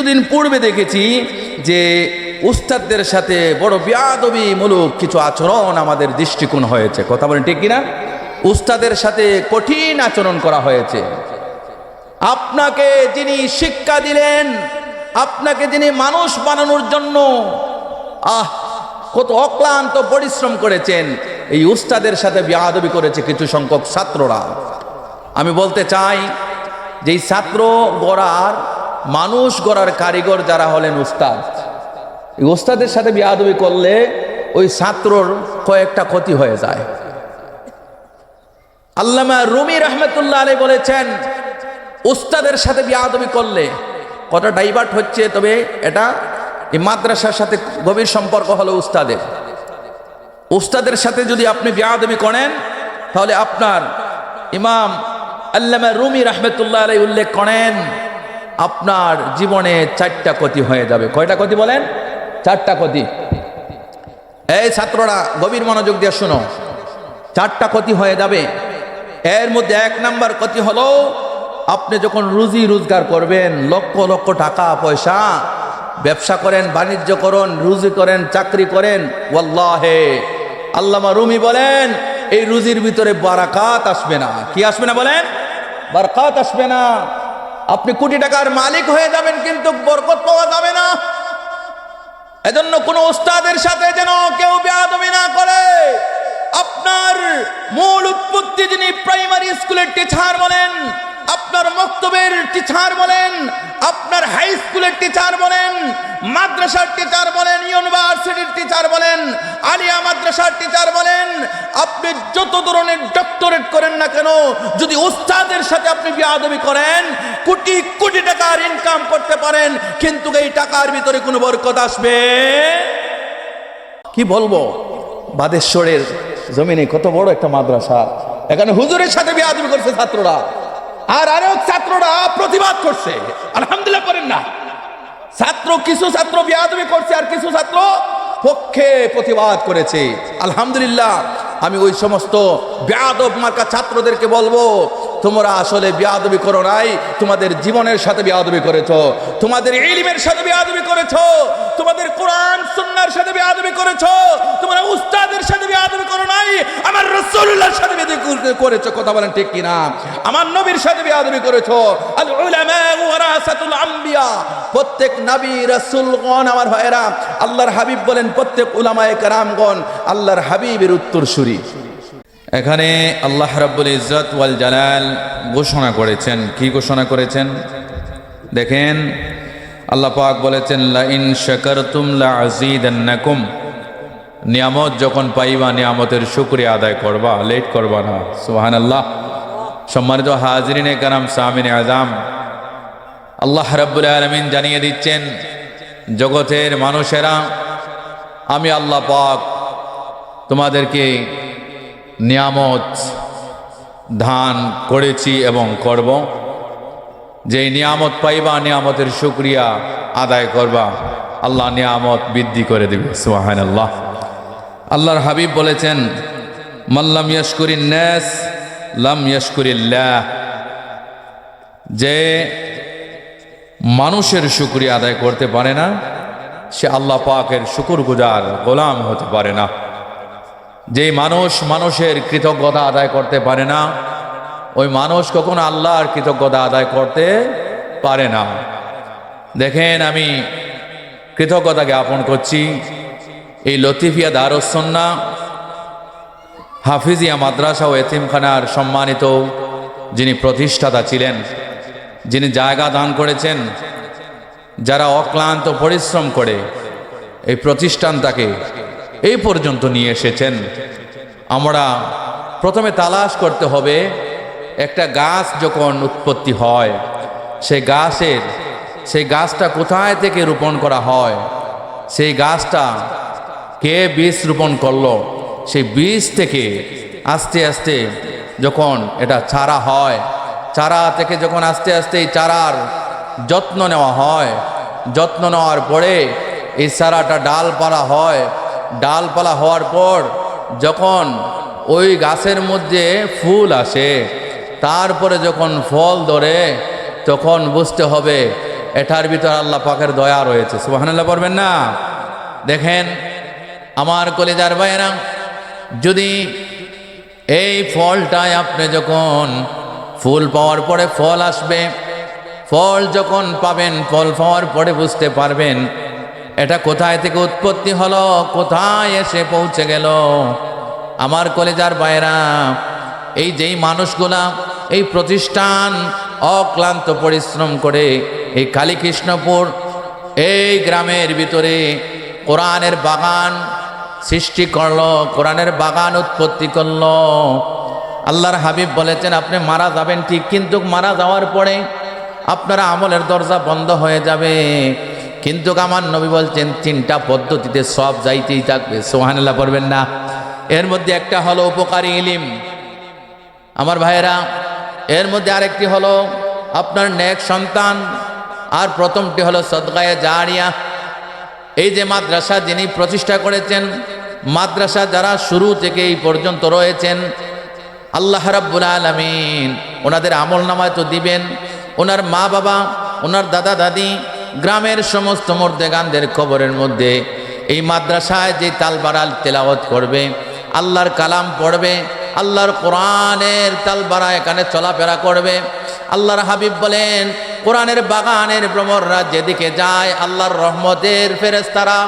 কিছুদিন পূর্বে দেখেছি যে উস্তাদদের সাথে বড় বিয়াদবি মূলক কিছু আচরণ আমাদের দৃষ্টিকোণ হয়েছে। কথা বলেন ঠিক কিনা? উস্তাদের সাথে কঠিন আচরণ করা হয়েছে। আপনাকে যিনি শিক্ষা দিলেন, আপনাকে যিনি মানুষ বানানোর জন্য, আহ, কত অক্লান্ত পরিশ্রম করেছেন, এই উস্তাদের সাথে বিয়াদবি করেছে কিছু সংখ্যক ছাত্ররা। আমি বলতে চাই যে ছাত্র গড়ার মানুষ গড়ার কারিগর যারা হলেন উস্তাদ। এই ওস্তাদের সাথে বিয়াদবি করলে ওই ছাত্রর কয়েকটা ক্ষতি হয়ে যায়। আল্লামা রুমি রহমতুল্লাহ আলী বলেছেন, উস্তাদের সাথে বিয়াদবি করলে কত ডাইভার্ট হচ্ছে, তবে এটা এই মাদ্রাসার সাথে গভীর সম্পর্ক হলো উস্তাদের। উস্তাদের সাথে যদি আপনি বিয়াদবি করেন, তাহলে আপনার ইমাম আল্লামা রুমি রহমতুল্লাহ আলাই উল্লেখ করেন আপনার জীবনে চারটা ক্ষতি হয়ে যাবে। কয়টা ক্ষতি বলেন? চারটা ক্ষতি। এই ছাত্ররা, গভীর মনোযোগ দিয়ে শোনো। চারটা ক্ষতি হয়ে যাবে। এর মধ্যে এক নাম্বার ক্ষতি হলো, আপনি যখন রুজি রোজগার করবেন, লক্ষ লক্ষ টাকা পয়সা, ব্যবসা করেন, বাণিজ্য করেন, রুজি করেন, চাকরি করেন, ওয়াল্লাহে। আল্লামা রুমি বলেন, এই রুজির ভিতরে বারাকাত আসবে না। কি আসবে না বলেন? বারাকাত আসবে না। আপনি কোটি টাকার মালিক হয়ে যাবেন, কিন্তু বরকত পাওয়া যাবে না। এজন্য কোন উস্তাদের সাথে যেন কেউ বেয়াদবি না করে। আপনার মূল উৎপত্তি যিনি প্রাইমারি স্কুলের টিচার বলেন আপনার মক্তবের টিচার বলেন, আপনার হাই স্কুলের টিচার বলেন, মাদ্রাসার টিচার বলেন ইউনিভার্সিটির টিচার বলেন, আলিয়া মাদ্রাসার টিচার বলেন, আপনি যত ধরনের ডক্টরেট করেন না কেন, যদি উস্তাদের সাথে আপনি বিয়াদবি করেন, কোটি কোটি টাকার ইনকাম করতে পারেন, কিন্তু এই টাকার ভিতরে কোনো বরকত আসবে? কি বলব? বাদেশ্বরের জমিনে কত বড় একটা মাদ্রাসা। এখানে হুজুরের সাথে বিয়াদবি করছে ছাত্ররা। আর আরেক ছাত্ররা প্রতিবাদ করছে। আলহামদুলিল্লাহ করেন না। ছাত্র, কিছু ছাত্র বিয়াদবি করছে আর কিছু ছাত্র পক্ষে প্রতিবাদ করেছে। আলহামদুলিল্লাহ, আমি ওই সমস্ত বেয়াদব মার্কা ছাত্রদেরকে বলব, তোমরা আসলে বিয়াদবি করো নাই, তোমাদের জীবনের সাথে বিয়াদবি করেছ, তোমাদের ইলিমের সাথে বিয়াদবি করেছ, তোমাদের কোরআন, সুন্নার সাথে বিয়াদবি করেছ বিয়াদবি করেছ, কথা বলেন ঠিক কিনা? আমার নবীর সাথে বিয়াদবি করেছ। আল উলামা ওয়ারাসাতুল আম্বিয়া। প্রত্যেক নবী রাসূলগণ, আমার ভাইয়েরা, আল্লাহর হাবিব বলেন, প্রত্যেক উলামায়ে কেরামগণ, আল্লাহর হাবিবের উত্তরসূরি। এখানে আল্লাহ রাব্বুল ইজ্জত ওয়াল জালাল ঘোষণা করেছেন। কি ঘোষণা করেছেন? দেখেন, আল্লাহ পাক বলেছেন লা ইন শাকারতুম লা আযীদান্নাকুম। নিয়ামত যখন পাইবা, নিয়ামতের শুক্রিয়া আদায় করবা লেট করবা না। সুবহানাল্লাহ। সম্মানিত হাজরিনে কারাম, সামিন আজাম, আল্লাহ রাব্বুল আলামিন জানিয়ে দিচ্ছেন, জগতের মানুষেরা, আমি আল্লাহ পাক তোমাদেরকে নিয়ামত ধান করেছি এবং করব। যে নিয়ামত পাইবা, নিয়ামতের শুক্রিয়া আদায় করবা, আল্লাহ নিয়ামত বৃদ্ধি করে দেবে। সুহান আল্লাহ আল্লাহর হাবিব বলেছেন মাল্লাম ইয়াসকুরিন ন্যাস লাম ইয়াসকুরিল্লাহ যে মানুষের শুক্রিয়া আদায় করতে পারে না, সে আল্লাহ পাকের শুকুর গুজার গোলাম হতে পারে না। যে মানুষ মানুষের কৃতজ্ঞতা আদায় করতে পারে না, ওই মানুষ কখনো আল্লাহর কৃতজ্ঞতা আদায় করতে পারে না। দেখেন, আমি কৃতজ্ঞতা জ্ঞাপন করছি। এই লতিফিয়া দারুসন্না হাফিজিয়া মাদ্রাসা ও এতিমখানার সম্মানিত যিনি প্রতিষ্ঠাতা ছিলেন, যিনি জায়গা দান করেছেন, যারা অক্লান্ত পরিশ্রম করে এই প্রতিষ্ঠানটাকে এই পর্যন্ত নিয়ে এসেছেন। আমরা প্রথমে তালাশ করতে হবে, একটা গাছ যখন উৎপত্তি হয় সেই গাছের সেই গাছটা কোথায় থেকে রোপণ করা হয়, সেই গাছটা কে বীজ রোপণ করল? সেই বীজ থেকে আস্তে আস্তে যখন এটা চারা হয়, চারা থেকে যখন আস্তে আস্তে এই চারার যত্ন নেওয়া হয়, যত্ন নেওয়ার পরে এই চারাটা ডালপালা হয়। ডালপালা হওয়ার পর যখন ওই গাছের মধ্যে ফুল আসে, তারপরে যখন ফল ধরে, তখন বুঝতে হবে এটার ভিতর আল্লাহ পাকের দয়া রয়েছে। সুবহানাল্লাহ পড়বেন না? দেখেন আমার কলেজার ভাইয়েরা, যদি এই ফলটায় আপনি যখন ফুল পাওয়ার পরে ফল আসবে, ফল যখন পাবেন, ফল পাওয়ার পরে বুঝতে পারবেন এটা কোথায় থেকে উৎপত্তি হলো, কোথায় এসে পৌঁছে গেল। আমার কলেজার বাইরা এই যেই মানুষগুলা, এই প্রতিষ্ঠান অক্লান্ত পরিশ্রম করে এই কালীকৃষ্ণপুর, এই গ্রামের ভিতরে কোরআনের বাগান সৃষ্টি করল, কোরআনের বাগান উৎপত্তি করল। আল্লাহর হাবিব বলেছেন, আপনি মারা যাবেন ঠিক, কিন্তু মারা যাওয়ার পরে আপনার আমলের দরজা বন্ধ হয়ে যাবে। কিন্তু আমার নবী বলছেন, তিনটা পদ্ধতিতে সব যাইতেই থাকবে। সোহানাল্লাহ পড়বেন না। এর মধ্যে একটা হলো উপকারী ইলিম। আমার ভাইয়েরা, এর মধ্যে আরেকটি হলো আপনার নেক সন্তান, আর প্রথমটি হলো সদগায়ে জারিয়া। এই যে মাদ্রাসা যিনি প্রতিষ্ঠা করেছেন, মাদ্রাসা যারা শুরু থেকে এই পর্যন্ত রয়েছেন, আল্লাহ রাব্বুল আলমিন ওনাদের আমল নামায় তো দিবেন। ওনার মা বাবা, ওনার দাদা দাদি, গ্রামের সমস্ত মর্দেগানদের খবরের মধ্যে এই মাদ্রাসায় যে তালবারাল তেলাওয়াত করবে, আল্লাহর কালাম পড়বে, আল্লাহর কোরআনের তালবারা এখানে চলাফেরা করবে, আল্লাহর হাবিব বলেন কোরআনের বাগানের ভ্রমর ভ্রমররা যেদিকে যায়, আল্লাহর রহমতের ফেরেস্তারা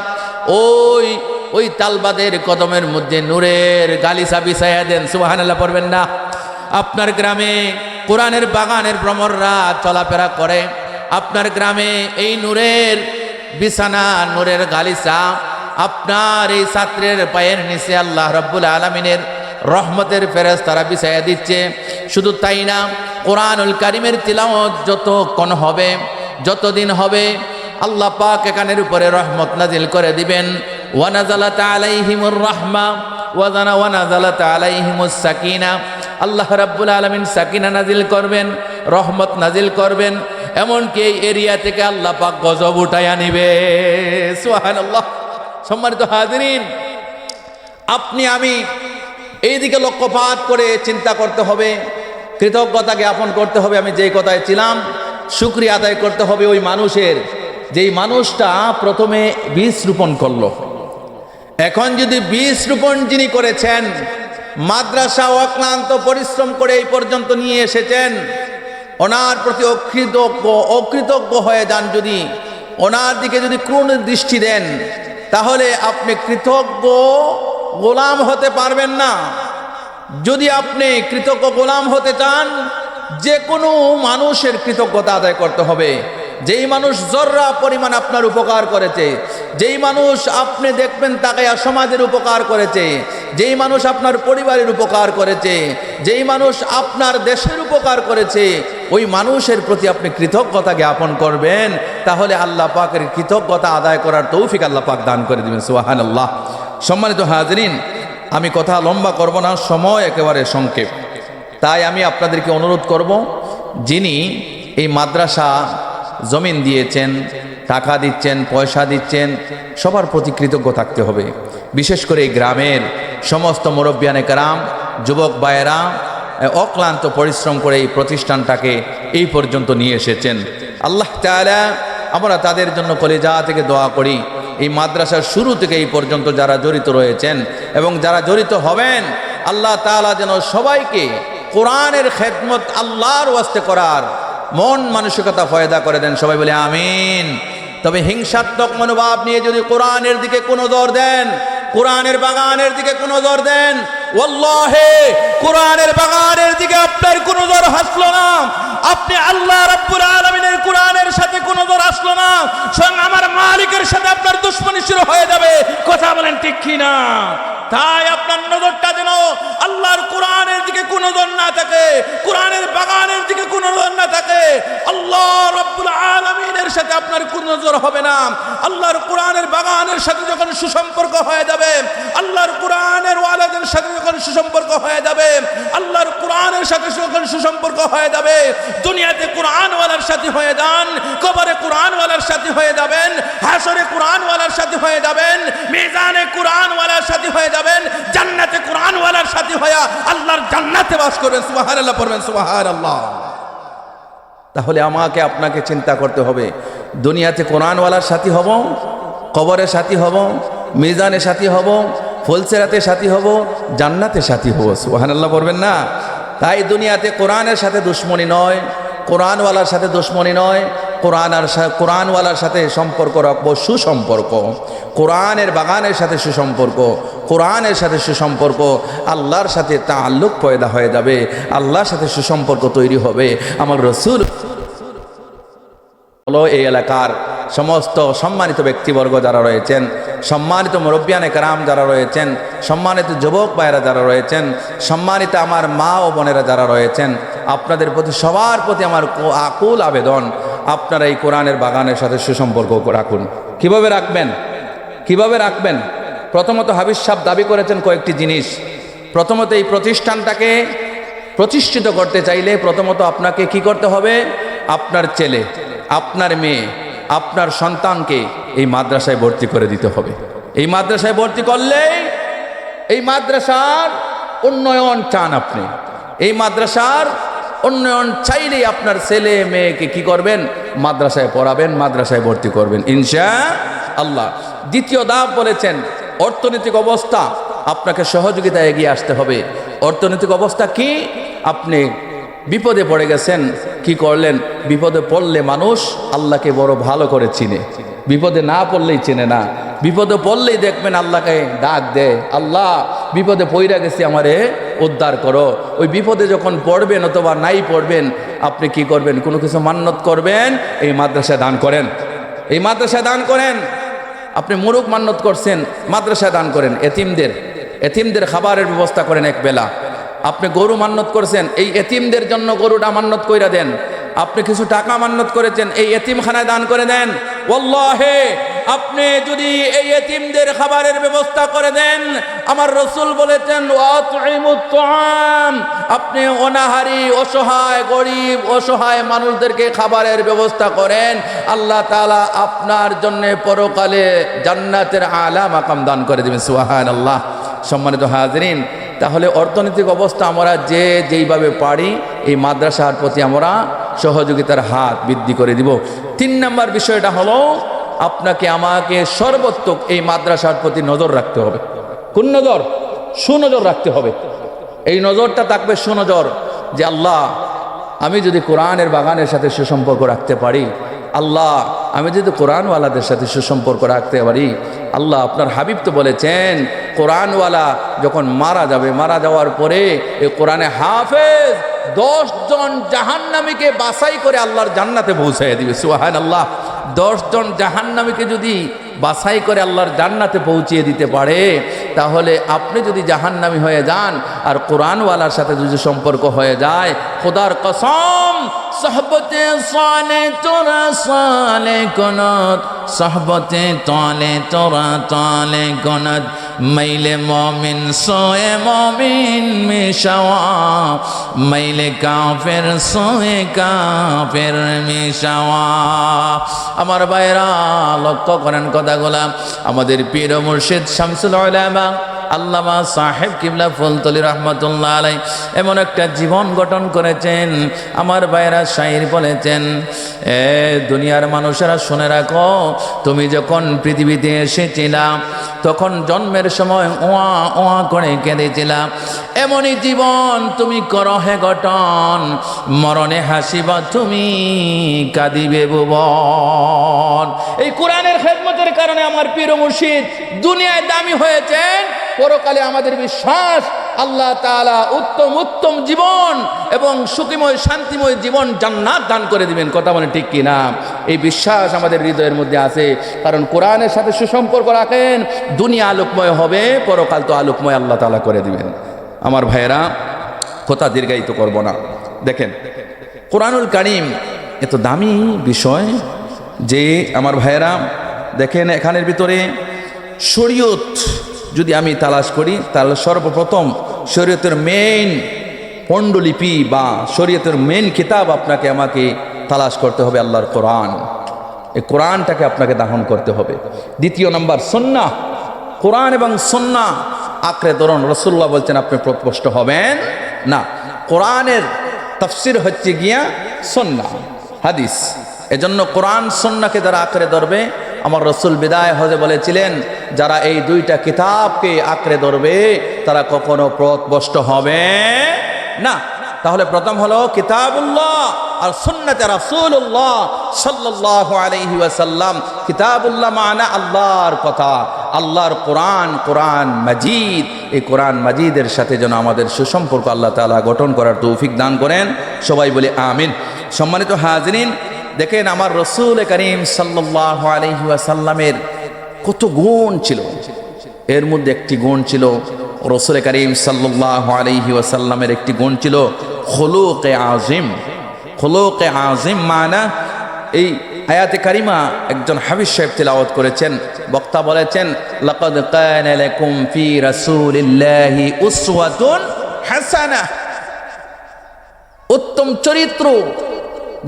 ওই ওই তালবাদের কদমের মধ্যে নূরের গালিসা বিছাইয়া দেন। সুবাহানাল্লাহ, পড়বেন না। আপনার গ্রামে কোরআনের বাগানের ভ্রমররা চলাফেরা করে। আপনার গ্রামে এই নূরের বিছানা, নূরের গালিসা আপনার এই ছাত্রের পায়ের নিচে আল্লাহ রব্বুল আলমিনের রহমতের ফেরেস তারা বিছাইয়া দিচ্ছে। শুধু তাই না, কোরআনুল কারিমের তিলাওয়াত যতক্ষণ হবে, যতদিন হবে, আল্লাহ পাক এখানের উপরে রহমত নাজিল করে দিবেন। ওয়ানাজালাত আলাইহিমুর রাহমা ওয়াজানা ওয়ানাজালাত আলাইহিমুস সাকিনা। আল্লাহ রাব্বুল আলামিন সাকিনা নাজিল করবেন, রহমত নাজিল করবেন, এমনকি এই এরিয়া থেকে আল্লাহ পাক গজব উঠাইয়া নিবে। সুবহানাল্লাহ। সম্মানিত হাজিরিন, আপনি, আমি এইদিকে লক্ষ্যপাত করে চিন্তা করতে হবে কৃতজ্ঞতা জ্ঞাপন করতে হবে, আমি যেই কথায় ছিলাম, শুক্রিয়া আদায় করতে হবে ওই মানুষের, যেই মানুষটা প্রথমে বীজ রোপণ করল। এখন যদি বীজ রোপণ যিনি করেছেন, মাদ্রাসা অক্লান্ত পরিশ্রম করে এই পর্যন্ত নিয়ে এসেছেন, ওনার প্রতি অকৃতজ্ঞ অকৃতজ্ঞ হয়ে যান যদি, ওনার দিকে যদি ক্রুণ দৃষ্টি দেন, তাহলে আপনি কৃতজ্ঞ গোলাম হতে পারবেন না। যদি আপনি কৃতজ্ঞ গোলাম হতে চান, যে কোনো মানুষের কৃতজ্ঞতা আদায় করতে হবে। যেই মানুষ জররা পরিমাণ আপনার উপকার করেছে, যেই মানুষ আপনি দেখবেন তাকে সমাজের উপকার করেছে, যেই মানুষ আপনার পরিবারের উপকার করেছে, যেই মানুষ আপনার দেশের উপকার করেছে, ওই মানুষের প্রতি আপনি কৃতজ্ঞতা জ্ঞাপন করবেন। তাহলে আল্লাহ পাকের কৃতজ্ঞতা আদায় করার তৌফিক আল্লাহ পাক দান করে দেবেন। সোহান আল্লাহ সম্মানিত হাজরিন, আমি কথা লম্বা করব না, সময় একেবারে সংক্ষেপ। তাই আমি আপনাদেরকে অনুরোধ করব, যিনি এই মাদ্রাসা জমিন দিয়েছেন, টাকা দিচ্ছেন, পয়সা দিচ্ছেন, সবার প্রতি কৃতজ্ঞ থাকতে হবে। বিশেষ করে এই গ্রামের সমস্ত মুরব্বিয়ানে কারাম যুবক ভাইয়েরা অক্লান্ত পরিশ্রম করে এই প্রতিষ্ঠানটাকে এই পর্যন্ত নিয়ে এসেছেন। আল্লাহ তাআলা আমরা তাদের জন্য কলেজা থেকে দোয়া করি। এই মাদ্রাসার শুরু থেকে এই পর্যন্ত যারা জড়িত রয়েছেন এবং যারা জড়িত হবেন, আল্লাহ তালা যেন সবাইকে কোরআনের খেদমত আল্লাহর ওয়াস্তে করার মন মানসিকতা ফয়দা করে দেন। সবাই বলে আমিন। তবে হিংসাত্মক মনোভাব নিয়ে যদি কোরআনের দিকে কোনো দর দেন, কোরআনের বাগানের দিকে কোনো দর দেন কোনো দর না। থাকে, কোরআনের বাগানের দিকে কোনো না থাকে। আল্লাহ রব্বুল সাথে আপনার কোনো নজর হবে না। আল্লাহর কোরআনের বাগানের সাথে যখন সুসম্পর্ক হয়ে যাবে, আল্লাহর কোরআনের ওয়ালাদের সাথে যখন সুসম্পর্ক হয়ে যাবে, আল্লাহর কোরআনের সাথে যখন সুসম্পর্ক হয়ে যাবে, দুনিয়াতে কোরআনওয়ালার সাথে হয়ে যান, কবরে কোরআনওয়ালার সাথে হয়ে যাবেন হাসরে কোরআনওয়ালার সাথে হয়ে যাবেন, মিজানে কোরআনওয়ালার সাথে হয়ে যাবেন, জান্নাতে কোরআনওয়ালার সাথে হয়ে আল্লাহর জান্নাতে বাস করবেন। সুবহানাল্লাহ পড়বেন, সুবহানাল্লাহ। তাহলে আমাকে, আপনাকে চিন্তা করতে হবে, দুনিয়াতে কোরআনওয়ালার সাথী হব, কবরের সাথী হব, মিজানের সাথী হব ফুলসেরাতের সাথী হব, জান্নাতে সাথী হব সুহানাল্লাহ বলবেন না। তাই দুনিয়াতে কোরআনের সাথে দুশ্মনী নয়, কোরআনওয়ালার সাথে দুশ্মনী নয় কোরআন আর কোরআনওয়ালার সাথে সম্পর্ক রাখব, সুসম্পর্ক। কোরআনের বাগানের সাথে সুসম্পর্ক, কোরআনের সাথে সুসম্পর্ক, আল্লাহর সাথে তাল্লুক পয়দা হয়ে যাবে, আল্লাহর সাথে সুসম্পর্ক তৈরি হবে। আমার রসুল হলো এই এলাকার সমস্ত সম্মানিত ব্যক্তিবর্গ যারা রয়েছেন, সম্মানিত মুরব্বিয়ানে কারাম যারা রয়েছেন, সম্মানিত যুবক ভাইয়েরা যারা রয়েছেন, সম্মানিত আমার মা ও বোনেরা যারা রয়েছেন, আপনাদের প্রতি সবার প্রতি আমার আকুল আবেদন, আপনারা এই কোরআনের বাগানের সাথে সুসম্পর্ক রাখুন। কীভাবে রাখবেন? কীভাবে রাখবেন? প্রথমত হাবিজ সাহেব দাবি করেছেন কয়েকটি জিনিস। প্রথমত এই প্রতিষ্ঠানটাকে প্রতিষ্ঠিত করতে চাইলে প্রথমত আপনাকে কি করতে হবে? আপনার ছেলে, আপনার মেয়ে আপনার সন্তানকে এই মাদ্রাসায় ভর্তি করে দিতে হবে। এই মাদ্রাসায় ভর্তি করলেই এই মাদ্রাসার উন্নয়ন চান আপনি। এই মাদ্রাসার উন্নয়ন চাইলেই আপনার ছেলে মেয়েকে কি করবেন? মাদ্রাসায় পড়াবেন, মাদ্রাসায় ভর্তি করবেন। ইনশা আল্লাহ। দ্বিতীয় দাব বলেছেন, অর্থনৈতিক অবস্থা আপনাকে সহযোগিতা এগিয়ে আসতে হবে। অর্থনৈতিক অবস্থা কি? আপনি বিপদে পড়ে গেছেন, কি করলেন? বিপদে পড়লে মানুষ আল্লাহকে বড় ভালো করে চিনে। বিপদে না পড়লেই চেনে না। বিপদে পড়লেই দেখবেন আল্লাহকে ডাক দেয়, আল্লাহ, বিপদে পইরা গেছি, আমারে উদ্ধার করো। ওই বিপদে যখন পড়বেন অথবা নাই পড়বেন, আপনি কি করবেন? কোনো কিছু মান্যত করবেন, এই মাদ্রাসায় দান করেন। এই মাদ্রাসায় দান করেন। আপনি মুরুখ মান্যত করছেন, মাদ্রাসায় দান করেন। এতিমদের এতিমদের খাবারের ব্যবস্থা করেন এক বেলা। আপনি গরু মান্যত করেছেন, এই এতিমদের জন্য গরুটা মান্যত কইরা দেন। আপনি কিছু টাকা মান্যত করেছেন, এই এতিমখানায় দান করে দেন। ওল্লাহে আপনি যদি এই এতিমদের খাবারের ব্যবস্থা করে দেন, আমার রসুল বলেছেন আপনি অনাহারি, অসহায়, গরিব, অসহায় মানুষদেরকে খাবারের ব্যবস্থা করেন। আল্লাহ তালা আপনার জন্য পরকালে জান্নাতের আলা মাকাম দান করে দেবেন সুহান আল্লাহ সম্মানিত হাজরিন তাহলে অর্থনৈতিক অবস্থা আমরা যে যেইভাবে পারি, এই মাদ্রাসার প্রতি আমরা সহযোগিতার হাত বৃদ্ধি করে দিব। তিন নম্বর বিষয়টা হলো, আপনাকে আমাকে সর্বোত্তক এই মাদ্রাসার প্রতি নজর রাখতে হবে। কোন নজর? সুনজর রাখতে হবে। এই নজরটা থাকবে সুনজর যে আল্লাহ, আমি যদি কোরআনের বাগানের সাথে সুসম্পর্ক রাখতে পারি আল্লাহ, আমি যদি কোরআনওয়ালাদের সাথে সুসম্পর্ক রাখতে পারি, আল্লাহ আপনার হাবিব তো বলেছেন, কোরআনওয়ালা যখন মারা যাবে, মারা যাওয়ার পরে এই কোরআনে হাফেজ, দশজন জাহান্নামীকে বাসাই করে আল্লাহর জান্নাতে পৌঁছাই দিবে সুহান আল্লাহ দশজন জাহান্নামীকে যদি বাছাই করে আল্লাহর জান্নাতে পৌঁছিয়ে দিতে পারে, তাহলে আপনি যদি জাহান্নামি হয়ে যান আর কোরআনওয়ালার সাথে যদি সম্পর্ক হয়ে যায়, খোদার কসম, সহবতে সালে তোরা, সালে কনত সহবতে তলে তোরা তলে কনত মাইলে মমিন, সোয়ে মমিন মিশাওয়া। মাইলে কাফের, সোয়ে কাফের মিশাওয়া। আমার ভাইরা লক্ষ্য করেন কথাগুলা। আমাদের পীর মুর্শিদ শামসুল উলামা আল্লামা সাহেব কিবলা ফুলতলি রহমতুল্লাহ আলাই এমন একটা জীবন গঠন করেছেন। আমার ভাইয়েরা শাহির বলেছেন, এ দুনিয়ার মানুষেরা শুনে রাখো, তুমি যখন পৃথিবীতে এসেছিলাম তখন জন্মের সময় ওয়া ওয়া করে কেঁদেছিলাম এমনই জীবন তুমি করো হে গঠন, মরণে হাসিবা তুমি, কাঁদিবে ভুবন। এই কোরআনের খেদমতের কারণে আমার পীর মুর্শিদ দুনিয়ায় দামি হয়েছেন পরকালে আমাদের বিশ্বাস আল্লাহ তাআলা উত্তম উত্তম জীবন এবং সুখীময়, শান্তিময় জীবন জান্নাত দান করে দিবেন। কথা বলে ঠিক কিনা এই বিশ্বাস আমাদের হৃদয়ের মধ্যে আছে। কারণ কোরআনের সাথে সুসম্পর্ক রাখেন, দুনিয়া আলোকময় হবে, পরকাল তো আলোকময় আল্লাহ তালা করে দিবেন। আমার ভাইয়েরা, কথা দীর্ঘায়িত করব না। দেখেন, কোরআনুল কারিম এত দামি বিষয় যে, আমার ভাইয়েরা, দেখেন এখানের ভিতরে শরীয়ত যদি আমি তালাশ করি, তাহলে সর্বপ্রথম শরীয়তের মেইন পণ্ডলিপি বা শরীয়তের মেইন কিতাব আপনাকে আমাকে তালাশ করতে হবে আল্লাহর কোরআন। এই কোরআনটাকে আপনাকে দাহন করতে হবে। দ্বিতীয় নম্বর সন্না কোরআন এবং সন্না আঁকড়ে ধরুন রসুল্লাহ বলছেন, আপনি প্রস্পষ্ট হবেন না। কোরআনের তফসির হচ্ছে গিয়া সন্না হাদিস। এজন্য কোরআন সন্নাকে যারা আঁকড়ে ধরবে আমার রসুল বিদায় হজে বলেছিলেন, যারা এই দুইটা কিতাবকে আঁকড়ে ধরবে, তারা কখনো পথভ্রষ্ট হবে না। তাহলে প্রথম হলো কিতাবুল্লাহ আর সুন্নাতে রাসূলুল্লাহ সাল্লাল্লাহু আলাইহি ওয়াসাল্লাম। কিতাবুল্লাহ মানে আল্লাহর কথা, আল্লাহর কোরআন কোরআন মাজিদ। এই কোরআন মাজিদের সাথে যেন আমাদের সুসম্পর্ক আল্লাহ তাআলা গঠন করার তৌফিক দান করেন। সবাই বলে আমিন। সম্মানিত হাজরিন দেখেন আমার রসুল করিম সাল্লাল্লাহু আলাইহি কত গুণ ছিল। এর মধ্যে একটি গুণ ছিল রসুল করিম সাল্লাহ আলহি একটি গুণ ছিল খোলোকে আজিম খোলোকে আজিম মানা এই আয়াতে কারিমা একজন হাবিজ সাহেব তিলাওয়াত করেছেন। বক্তা বলেছেন, লাকাদ কানা ফি রাসূলিল্লাহি উসওয়াতুন হাসানাহ। উত্তম চরিত্র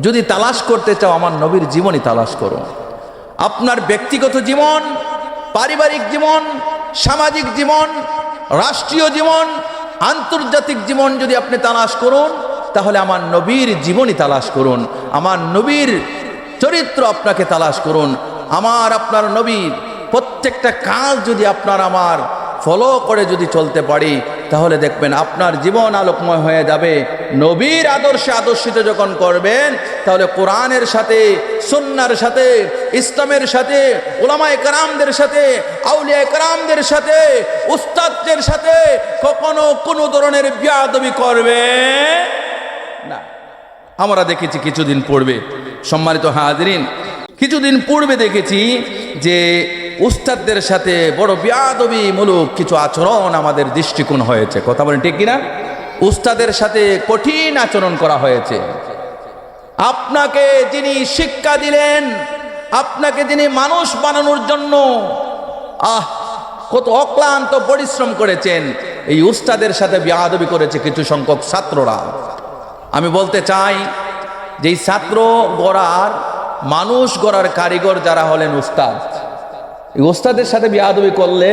যদি তালাশ করতে চাও, আমার নবীর জীবনই তালাশ করো। আপনার ব্যক্তিগত জীবন, পারিবারিক জীবন, সামাজিক জীবন, রাষ্ট্রীয় জীবন, আন্তর্জাতিক জীবন যদি আপনি তালাশ করুন, তাহলে আমার নবীর জীবনই তালাশ করুন। আমার নবীর চরিত্র আপনাকে তালাশ করুন। আমার, আপনার নবীর প্রত্যেকটা কাজ যদি আপনার আমার ফলো করে যদি চলতে পারি তাহলে দেখবেন আপনার জীবন আলোকময় হয়ে যাবে। নবীর আদর্শে আদর্শিত যখন করবেন, তাহলে কোরআনের সাথে সন্ন্যার সাথে, ইসলামের সাথে ওলামা একরামদের সাথে, আউলিয়া একরামদের সাথে, উস্তাদদের সাথে কখনো কোনো ধরনের বিয়াদবি করবে? না। আমরা দেখেছি কিছুদিন পূর্বে সম্মানিত হাজরিন, কিছুদিন পূর্বে দেখেছি যে উস্তাদদের সাথে বড় বিয়াদবি মূলক কিছু আচরণ আমাদের দৃষ্টিকোণ হয়েছে। কথা বলেন ঠিক কিনা? উস্তাদের সাথে কঠিন আচরণ করা হয়েছে। আপনাকে যিনি শিক্ষা দিলেন, আপনাকে যিনি মানুষ বানানোর জন্য, আহ, কত অক্লান্ত পরিশ্রম করেছেন, এই উস্তাদের সাথে বিয়াদবি করেছে কিছু সংখ্যক ছাত্ররা। আমি বলতে চাই যে ছাত্র গড়ার, মানুষ গড়ার কারিগর যারা হলেন উস্তাদ এই উস্তাদের সাথে বিয়াদবি করলে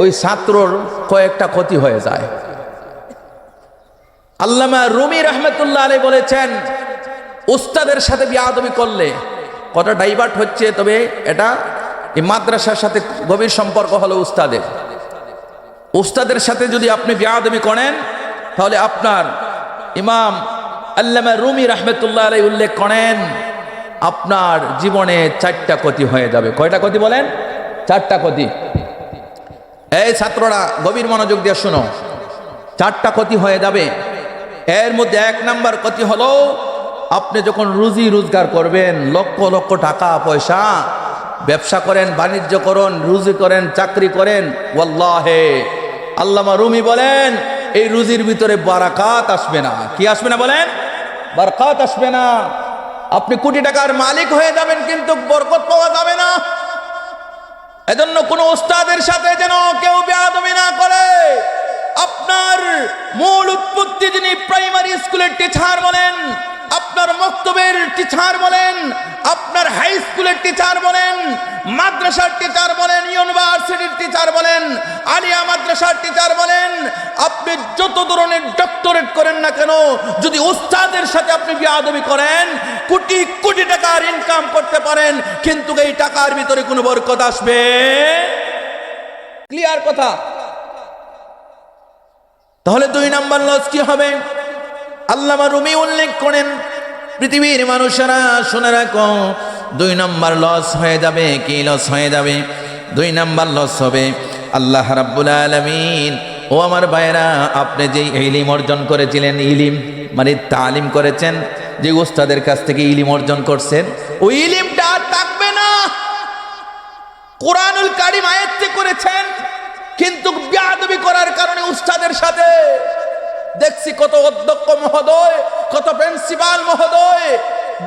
ওই ছাত্রর কয়েকটা ক্ষতি হয়ে যায়। আল্লামা রুমি রহমতুল্লাহ আলী বলেছেন উস্তাদের সাথে বিয়াদবি করলে কত ডাইভার্ট হচ্ছে, তবে এটা এই মাদ্রাসার সাথে গভীর সম্পর্ক হলো উস্তাদের উস্তাদের সাথে যদি আপনি বিয়াদবি করেন, তাহলে আপনার ইমাম আল্লামা রুমি রহমতুল্লাহ আলাই উল্লেখ করেন, আপনার জীবনে চারটা ক্ষতি হয়ে যাবে। কয়টা ক্ষতি বলেন? চারটা ক্ষতি। এই ছাত্ররা গভীর মনোযোগ দিয়ে শোনো। চারটা ক্ষতি হয়ে যাবে। এর মধ্যে এক নাম্বার ক্ষতি হলো, আপনি যখন রুজি রোজগার করবেন, লক্ষ লক্ষ টাকা পয়সা, ব্যবসা করেন, বাণিজ্য করেন, রুজি করেন, চাকরি করেন, ওয়াল্লাহে। আল্লামা রুমি বলেন, এই রুজির ভিতরে বারাকাত আসবে না। কি আসবে না বলেন? বারাকাত আসবে না। আপনি কোটি টাকার মালিক হয়ে যাবেন, কিন্তু বরকত পাওয়া যাবে না। এজন্য কোন ওস্তাদের সাথে যেন কেউ বেআমি না করে। আপনার মূল উৎপত্তি যিনি প্রাইমারি স্কুলের টিচার বলেন আপনার মক্তবের টিচার বলেন, আপনার হাই স্কুলের টিচার বলেন, মাদ্রাসার টিচার বলেন ইউনিভার্সিটির টিচার বলেন, আলিয়া মাদ্রাসার টিচার বলেন, আপনি যত ধরনের ডক্টরেট করেন না কেন, যদি উস্তাদের সাথে আপনি বিয়াদবি করেন, কোটি কোটি টাকার ইনকাম করতে পারেন, কিন্তু এই টাকার ভিতরে কোনো বরকত আসবে? ক্লিয়ার কথা? তাহলে দুই নাম্বার লস কি হবে? আল্লামা রুমি উল্লেখ করেন, পৃথিবীর মানুষেরা, শুনে রাখো, দুই নম্বর লস হয়ে যাবে, কি লস হয়ে যাবে? দুই নম্বর লস হবে, আল্লাহ রাব্বুল আলামিন, ও আমার ভাইরা আপনি যেই ইলিম অর্জন করেছিলেন, ইলিম মানে তালিম করেছেন, যে উস্তাদের কাছ থেকে ইলিম অর্জন করছেন, ওই ইলিমটা আর থাকবে না। কোরআনুল কারিম আয়ত্তে করেছেন, কিন্তু বেয়াদবি করার কারণে উস্তাদের সাথে দেখছি কত অধ্যক্ষ মহোদয়, কত প্রিন্সিপাল মহোদয়,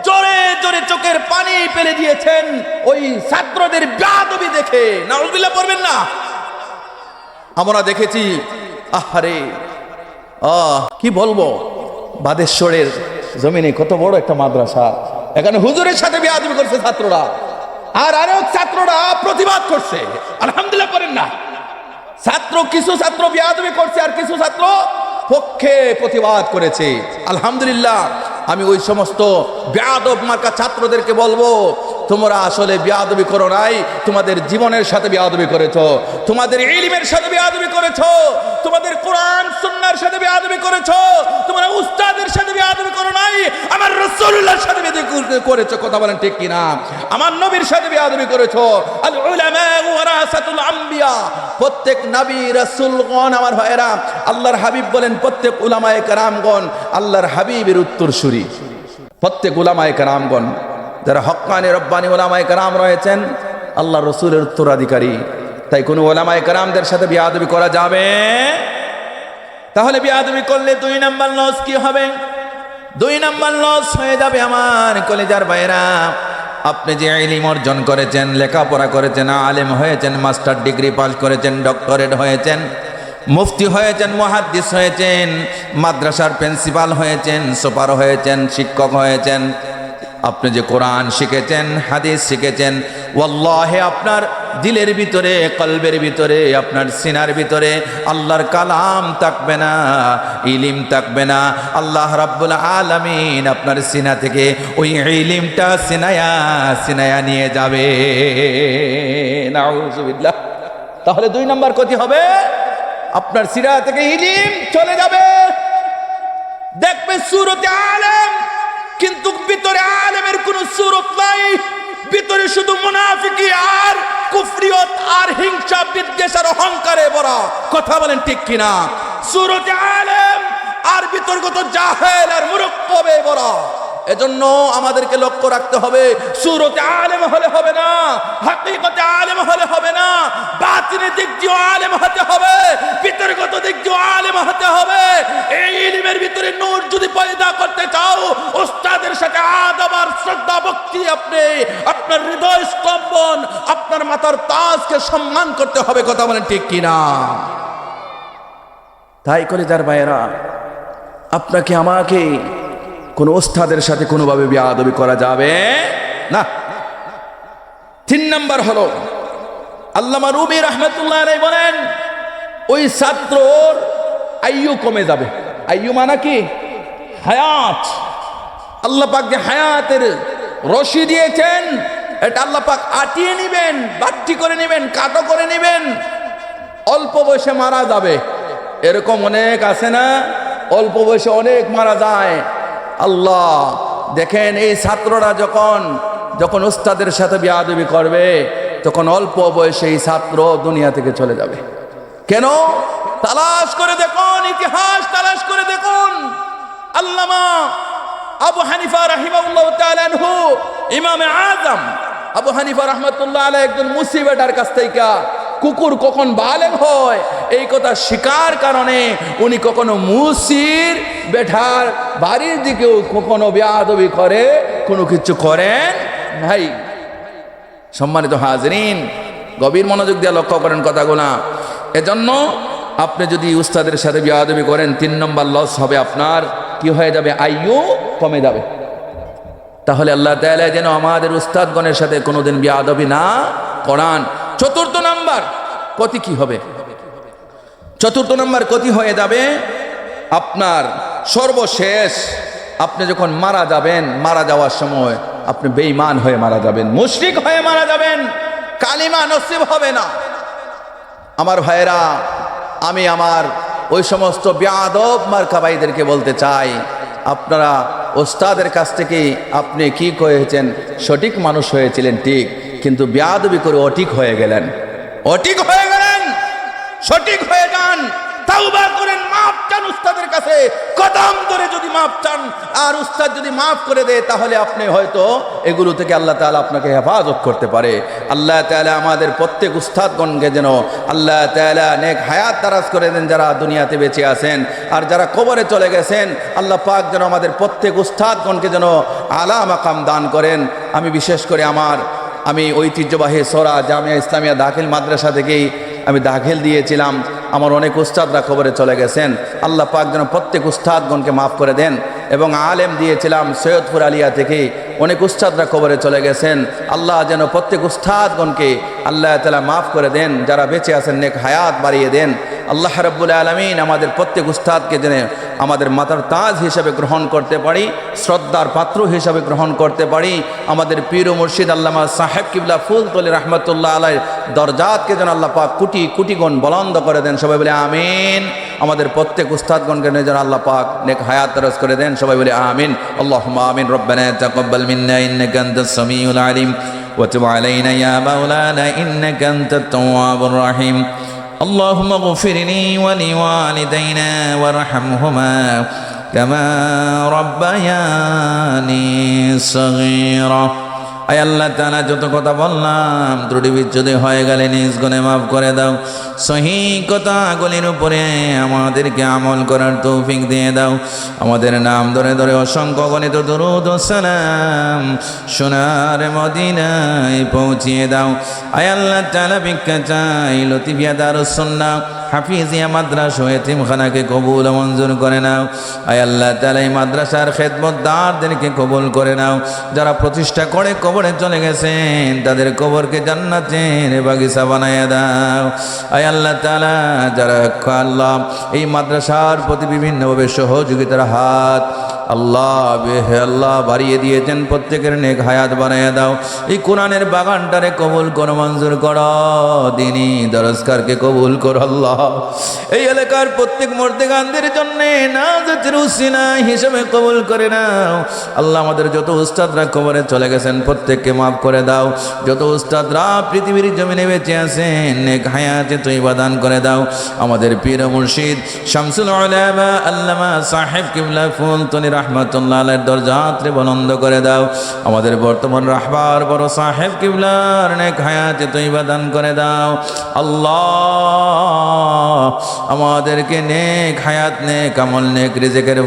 জোরে জোরে চোখের পানি ফেলে দিয়েছেন ওই ছাত্রদের বেয়াদবি দেখে। নাউজুবিল্লাহ পড়বেন না। আমরা দেখেছি, আহারে, আহ, কি বলব? বাদেশ্বরের জমিনে কত বড় একটা মাদ্রাসা। এখানে হুজুরের সাথে বেয়াদবি করছে ছাত্ররা। আর আরও ছাত্ররা প্রতিবাদ করছে। আলহামদুলিল্লাহ করেন না। ছাত্র, কিছু ছাত্র বিয়াদবি করছে আর কিছু ছাত্র পক্ষে প্রতিবাদ করেছে। আলহামদুলিল্লাহ আমি ওই সমস্ত বেয়াদব মার্কা ছাত্রদেরকে বলব তোমরা আসলে বেয়াদবি করো নাই, তোমাদের জীবনের সাথে বেয়াদবি করেছ, তোমাদের ইলিমের সাথে বেয়াদবি করেছ, তোমাদের কোরআন, সুন্নার সাথে বেয়াদবি করেছ, তোমরা উস্তাদের সাথে বেয়াদবি করো নাই, আমার রাসূলুল্লাহর সাথে বেয়াদবি করেছ, কথা বলেন ঠিক কিনা? আমার নবীর সাথে বেয়াদবি করেছ, আল উলামা ওয়ারাসাতুল আম্বিয়া, প্রত্যেক নবী রাসূলগণ আমার ভাইয়েরা, আল্লাহর হাবিব বলেন, প্রত্যেক উলামায়ে কেরামগণ, আল্লাহর হাবিবের উত্তরসূরি, প্রত্যেক উলামায়ে কেরামগণ। যারা হক্কানি রব্বানি, ওলামায় কারাম রয়েছেন, আল্লাহ রসুলের উত্তরাধিকারী। তাই কোনো ওলামায় কারামদের সাথে বিয়াদবি করা যাবে? তাহলে বিয়াদবি করলে দুই নাম্বার লস কি হবে? দুই নাম্বার লস হয়ে যাবে আমার কলেজার বাইরা আপনি যে ইলিম অর্জন করেছেন, লেখাপড়া করেছেন, আলেম হয়েছেন, মাস্টার ডিগ্রি পাস করেছেন, ডক্টরেট হয়েছেন, মুফতি হয়েছেন, মহাদ্দিস হয়েছেন, মাদ্রাসার প্রিন্সিপাল হয়েছেন, সুপার হয়েছেন, শিক্ষক হয়েছেন আপনি যে কোরআন শিখেছেন, হাদিস শিখেছেন, ওয়াল্লাহে আপনার দিলের ভিতরে, কলবের ভিতরে, আপনার সিনার ভিতরে আল্লাহর কালাম থাকবে না, ইলিম থাকবে না। আল্লাহ রাব্বুল আলামিন আপনার সিনা থেকে ওই ইলিমটা সিনায়া সিনায়া নিয়ে যাবে। তাহলে দুই নম্বর ক্ষতি হবে, আপনার সিরা থেকে ইলিম চলে যাবে। দেখবে সুরতে আলেম। কিন্তু ভিতরে আলেমের কোন সুরত নাই। ভিতরে শুধু মুনাফিকি আর কুফরিয়ত আর হিংসা, বিদ্বেষ আর অহংকারে ভরা। কথা বলেন ঠিক কিনা? সুরতে আলেম আর বিতর্কত জাহেল আর মুরক্কবে ভরা। এজন্য আমাদেরকে লক্ষ্য রাখতে হবে, সুরতে আলেম হলে হবে না, হাকিকতে আলেম হলে হবে না বাতিনি দিক দিয়ে আলেম হতে হবে, বিতর্কত দিক দিয়ে আলেম হতে হবে। এই ইলিমের ভিতরে নূর যদি পয়দা করতে চাও ওস্তাদের সাথে আদব আর শ্রদ্ধা ভক্তি আপনি, আপনার হৃদয় স্তম্ভন, আপনার মাতার তাজকে সম্মান করতে হবে, কথা বলেন ঠিক কিনা? তাই করে যার ভাইয়েরা, আপনাকে, আমাকে কোন ওস্তাদের সাথে কোনোভাবে বিয়াদবি করা যাবে না। তিন নাম্বার হলো, আল্লামা রুবি রহমতুল্লাহ বলেন, ওই ছাত্রর আয়ু কমে যাবে। আয়ু মানে কি? হায়াত। আল্লাহ পাক যে হায়াতের রশি দিয়েছেন, এটা আল্লাহ পাক আটিয়ে নিবেন বাট্টি করে নেবেন, কাটো করে নেবেন, অল্প বয়সে মারা যাবে। এরকম অনেক আছে না? অল্প বয়সে অনেক মারা যায়। আল্লাহ, দেখেন এই ছাত্ররা যখন যখন উস্তাদের সাথে বিয়াদবি করবে, তখন অল্প বয়সে এই ছাত্র দুনিয়া থেকে চলে যাবে। কেন? তালাশ করে দেখুন, ইতিহাস তালাশ করে দেখুন। আল্লামা আবু হানিফা রাহিমাউল্লাহ ইমামে আজম, আবু হানিফা রহমতুল্লাহ আলাই একজন মুসিবেটার কাছ থেকে কুকুর কখন বালেগ হয়, এই কথা শিকার কারণে উনি কখনো মুসির বেঠার বাড়ির দিকেও কখনো বেয়াদবি করে, কোনো কিছু করেন ভাই সম্মানিত হাজরিন, গভীর মনোযোগ দিয়ে লক্ষ্য করেন কথাগুলা। এজন্য আপনি যদি উস্তাদের সাথে বিয়াদবি করেন, তিন নম্বর লস হবে আপনার। কি হয়ে যাবে? আয়ু কমে যাবে। তাহলে আল্লাহ তাআলা যেন আমাদের উস্তাদগণের সাথে কোনোদিন বিয়াদবি না করান। চতুর্থ ক্ষতি কি হবে? চতুর্থ নম্বর ক্ষতি হয়ে যাবে, আপনার সর্বশেষ আপনি যখন মারা যাবেন, মারা যাওয়ার সময় আপনি বেঈমান হয়ে মারা যাবেন, মুশরিক হয়ে মারা যাবেন, কালিমা নসিব হবে না। আমার ভাইয়েরা, আমি আমার ওই সমস্ত বেয়াদব মার্কা ভাইদেরকে বলতে চাই, আপনারা ওস্তাদের কাছ থেকে আপনি কি করেছেন? সঠিক মানুষ হয়েছিলেন, ঠিক, কিন্তু বেয়াদবি করে অটিক হয়ে গেলেন। অটিক হয়ে গেলেন, সঠিক হয়ে যান করেন চান উস্তাদের কাছে ধরে যদি মাপ চান, আর উস্তাদ যদি মাফ করে দেয়, তাহলে আপনি হয়তো এগুলো থেকে আল্লাহ আপনাকে করতে পারে। আল্লাহ আমাদের প্রত্যেক যেন আল্লাহ হায়াত করে দেন যারা দুনিয়াতে বেঁচে আছেন, আর যারা কবরে চলে গেছেন, আল্লাহ পাক যেন আমাদের প্রত্যেক উস্তাদগণকে যেন আলা মাকাম দান করেন। আমি বিশেষ করে আমার আমি ঐতিহ্যবাহী সরা জামিয়া ইসলামিয়া দাখিল মাদ্রাসা থেকেই আমি দাখিল দিয়েছিলাম। আমার অনেক উস্তাদরা খবরে চলে গেছেন। আল্লাহ পাক যেন প্রত্যেক উস্তাদগণকে মাফ করে দেন। এবং আলেম দিয়েছিলাম সৈয়দপুর আলিয়া থেকে। অনেক উস্তাদরা কবরে চলে গেছেন। আল্লাহ যেন প্রত্যেক উস্তাদগণকে আল্লাহ তালা মাফ করে দেন, যারা বেঁচে আছেন, নেক হায়াত বাড়িয়ে দেন। আল্লাহ রব্বুল আলমিন আমাদের প্রত্যেক উস্তাদকে যেন আমাদের মাতার তাজ হিসাবে গ্রহণ করতে পারি, শ্রদ্ধার পাত্র হিসাবে গ্রহণ করতে পারি। আমাদের পীর মুর্শিদ আল্লামা সাহেব কিবলা ফুল তলি রহমতুল্লাহ আলাই দরজাতকে যেন আল্লাহ পাক কুটি কুটি বলন্দ করে দেন। সবাই বলে, আমিন। আমাদের প্রত্যেক উস্তাদগণকে যেন আল্লাহ পাক নেক হায়াত তরস করে দেন সবাই বলে আমিন আল্লাহ আমিন রব্বানা তাকাব্বাল মিন্না ইন্নাকা আনতাস সামিউল আলিম وتب علينا يا مولانا إنك أنت التواب الرحيم اللهم اغفر لي ولوالدينا وارحمهما كما ربياني صغيرا আয় আল্লাহ তালা যত কথা বললাম, ত্রুটি বিচ্ছুতি হয়ে গেলে নিজ গুণে মাফ করে দাও। সহি কথাগুলির উপরে আমাদেরকে আমল করার তৌফিক দিয়ে দাও। আমাদের নাম ধরে ধরে অসংখ্য গণিত দরুদ সালাম সোনার মদিনায় পৌঁছিয়ে দাও। আয় আল্লাহ তালা ভিক্ষা চাই, লতিফিয়া দারুসন্না হাফিজিয়া মাদ্রাস ও এতিমখানাকে কবুল মঞ্জুর করে নাও। আয় আল্লাহ তালা এই মাদ্রাসার খেদমতদারদেরকে কবুল করে নাও। যারা প্রতিষ্ঠা করে কবরে চলে গেছেন, তাদের কবরকে জান্নাতের বাগিচা বানাইয়া দাও। আয় আল্লাহ তালা যারা আল্লাহ এই মাদ্রাসার প্রতি বিভিন্নভাবে সহযোগিতার হাত আল্লাহ হে আল্লাহ, বাড়িয়ে দিয়েছেন প্রত্যেকের নেক হায়াত বানাইয়া দাও। এই কোরআনের বাগানটারে কবুল কর, মঞ্জুর কর দিনী দরস্কারকে কবুল কর আল্লাহ। এই এলাকার প্রত্যেক মর্দেগানদের জন্য উসিলা হিসেবে কবুল করে নাও। আল্লাহ আমাদের যত উস্তাদরা কবরে চলে গেছেন, প্রত্যেককে মাফ করে দাও। যত উস্তাদরা পৃথিবীর জমিনে বেঁচে আছেন, নেক হায়াতে তুই বাদান করে দাও। আমাদের পীর মুর্শিদ শামসুল উলামা আল্লামা সাহেব কিবলা ফুল তনি রহমতুল্লাহ আলের দরজাত্রে বলন্দ করে দাও। আমাদের বর্তমান রাহবার বড় সাহেব কিবলার নেক হায়াতে তুই বাদান করে দাও। আল্লাহ, আমাদেরকে নেক হায়াত, নেক আমল, নেক রিজেকের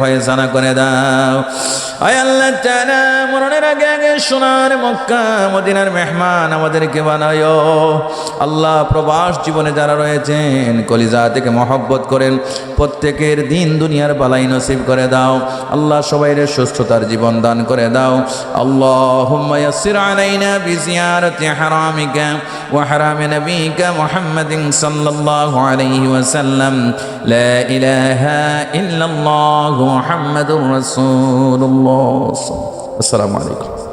প্রবাস জীবনে যারা রয়েছেন, কলিজা থেকে মহব্বত করেন, প্রত্যেকের দিন দুনিয়ার নসিব করে দাও। আল্লাহ সবাইরে সুস্থতার জীবন দান করে দাও। আল্লাহ ইয়াসির আলাইনা বিজিয়ারতি হারামিকা ওয়া হারামি নবিকা মুহাম্মাদিন সাল্লাল্লাহু আলাইহি ওয়াসাল্লাম। লা ইলাহা ইল্লাল্লাহু মুহাম্মাদুর রাসূলুল্লাহ। আসসালামু আলাইকুম